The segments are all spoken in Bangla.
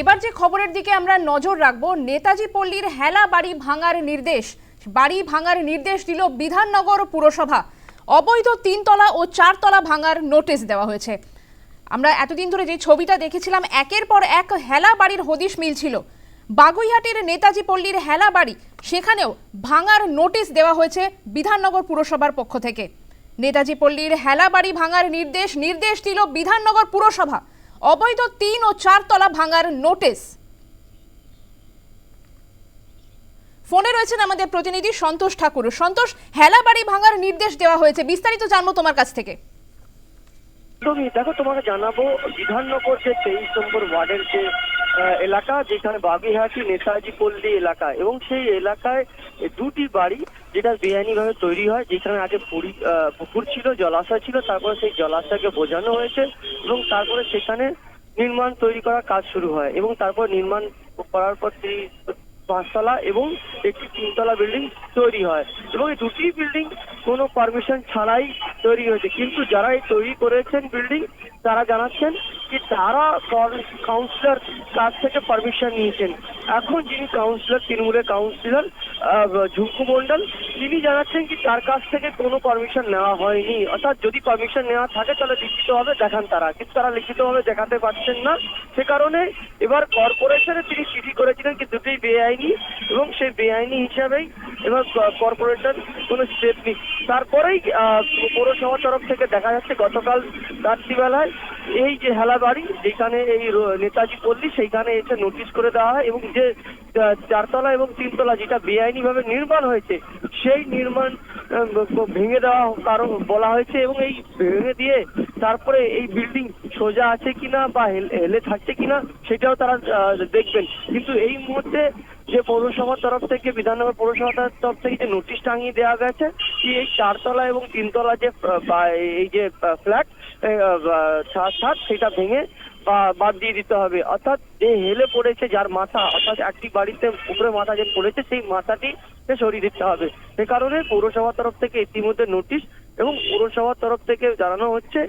এবার যে খবরের দিকে আমরা নজর রাখব, নেতাজি পল্লীর হেলা বাড়ি ভাঙার নির্দেশ, বাড়ি ভাঙার নির্দেশ দিল বিধাননগর পুরসভা। অবৈধ তিনতলা ও চারতলা ভাঙার নোটিশ দেওয়া হয়েছে। আমরা এতদিন ধরে যে ছবিটা দেখেছিলাম, একের পর এক হেলা বাড়ির হদিশ মিলছিল। বাগুইহাটির নেতাজি পল্লীর হেলা বাড়ি, সেখানেও ভাঙার নোটিশ দেওয়া হয়েছে বিধাননগর পুরসভার পক্ষ থেকে। নেতাজি পল্লীর হেলা বাড়ি ভাঙার নির্দেশ নির্দেশ দিল বিধাননগর পুরসভা। অবৈধ তিন ও চারতলা ভাঙার নোটিশ। ফোনে রয়েছেন আমাদের প্রতিনিধি সন্তোষ ঠাকুর। সন্তোষ হেলা বাড়ি ভাঙার নির্দেশ দেওয়া হয়েছে। বিস্তারিত জানব তোমার কাছ থেকে। দেখো, তোমাকে জানাব, বিধাননগর যে তেইশ নম্বর ওয়ার্ডের যে এলাকা যেখানে বাগিহাটি নেতাজি পল্লী এলাকা। এবং সেই এলাকায় দুটি বাড়ি যেটা বেআইনি ভাবে তৈরি হয়, যেখানে আগে পুকুর ছিল, জলাশয় ছিল, তারপরে সেই জলাশয়কে বোঝানো হয়েছে এবং তারপরে সেখানে নির্মাণ তৈরি করার কাজ শুরু হয় এবং তারপর নির্মাণ করার পর পাঁচতলা এবং একটি তিনতলা বিল্ডিং তৈরি হয়। এবং এই দুটি বিল্ডিং কোনো পারমিশন ছাড়াই তৈরি হয়েছে। কিন্তু যারা এই তৈরি করেছেন বিল্ডিং তারা জানাচ্ছেন যে তারা কাউন্সিলর কাছ থেকে পারমিশন নিয়েছেন। এখন যিনি কাউন্সিলর তৃণমূলের কাউন্সিলর ঝুঁকু মন্ডল তিনি জানাচ্ছেন কি তার কাছ থেকে কোনো পারমিশন নেওয়া হয়নি। অর্থাৎ যদি পারমিশন নেওয়া থাকে তাহলে লিখিতভাবে দেখান তারা। কিন্তু তারা লিখিতভাবে দেখাতে পারছেন না। সে কারণে এবার কর্পোরেশনে তিনি চিঠি করেছিলেন কি দুটোই বেআইনি এবং সেই বেআইনি হিসাবেই এবার কর্পোরেশন কোনো স্টেপ নিক তারপরেই আহ, পৌরসভার তরফ থেকে দেখা যাচ্ছে গতকাল রাত্রিবেলায় এই যে হেলাবাড়ি যেখানে এই নেতাজি পল্লী, সেইখানে এসে নোটিশ করে দেওয়া হয় এবং যে চারতলা এবং তিনতলা যেটা বেআইনি ভাবে নির্মাণ হয়েছে, সেই নির্মাণ ভেঙে দেওয়া কারণ বলা হয়েছে এবং এই ভেঙে দিয়ে তারপরে এই বিল্ডিং সোজা আছে কিনা বা হেল- হেলে থাকছে কিনা, সেটাও তারা দেখবেন। কিন্তু এই মুহূর্তে যে পৌরসভার তরফ থেকে, বিধাননগর পৌরসভার তরফ থেকে যে নোটিশ টাঙিয়ে দেওয়া গেছে, কি এই চারতলা এবং তিনতলা যে এই যে ফ্ল্যাট ছাদ ছাদ সেটা ভেঙে বাদ দিয়ে দিতে হবে। অর্থাৎ যে হেলে পড়েছে যার মাথা, অর্থাৎ একটি বাড়িতে উপরে মাথা যে পড়েছে, সেই মাথাটি সরিয়ে দিতে হবে। সে কারণে পৌরসভার তরফ থেকে ইতিমধ্যে নোটিশ এবং পৌরসভার তরফ থেকে জানানো হচ্ছে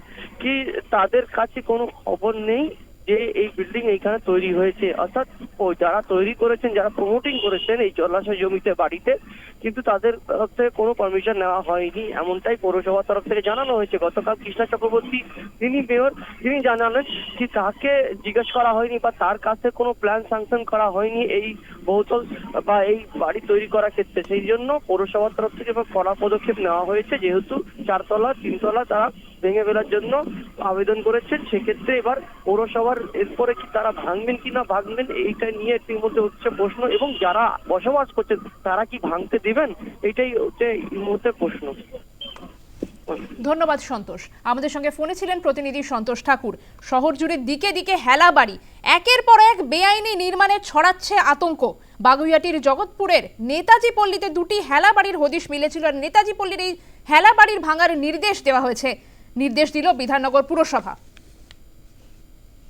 কি তাদের কাছে কোনো খবর নেই। যে এই বিল্ডিং এইখানে তৈরি হয়েছে, অর্থাৎ ও যারা তৈরি করেছেন, যারা প্রমোটিং করেছেন এই জলাশয় জমিতে বাড়িতে, কিন্তু তাদের তরফ থেকে কোনো পারমিশন নেওয়া হয়নি। এমনটাই পৌরসভার তরফ থেকে জানানো হয়েছে। গতকাল কৃষ্ণা চক্রবর্তী তিনি মেয়র তিনি জানালেন যে তাকে জিজ্ঞেস করা হয়নি বা তার কাছে কোনো প্ল্যান স্যাংশন করা হয়নি এই বহুতল বা এই বাড়ি তৈরি করার ক্ষেত্রে। সেই জন্য পৌরসভার তরফ থেকে কড়া পদক্ষেপ নেওয়া হয়েছে। যেহেতু চারতলা, তিনতলা তারা ভেঙে ফেলার জন্য আবেদন করেছেন। সেক্ষেত্রে এবার পৌরসভার এরপরে কি তারা ভাঙবেন কি না ভাঙবেন, এইটা নিয়ে একটির মধ্যে হচ্ছে প্রশ্ন এবং যারা বসবাস করছেন তারা কি ভাঙতে দেবেন? এটাই হচ্ছে এই মুহূর্তে প্রশ্ন। ধন্যবাদ সন্তোষ। আমাদের সঙ্গে ফোনে ছিলেন প্রতিনিধি সন্তোষ ঠাকুর। শহর জুড়ে দিকে দিকে হেলা বাড়ি। একের পর এক বেআইনি নির্মাণে ছড়াচ্ছে আতঙ্ক। বাগুইয়াটির জগৎপুরের নেতাজি পল্লীতে দুটি হেলা বাড়ির হদিশ মিলেছিল আর নেতাজি পল্লীর এই হেলা বাড়ির ভাঙার নির্দেশ দেওয়া হয়েছে। নির্দেশ দিল বিধাননগর পুরসভা।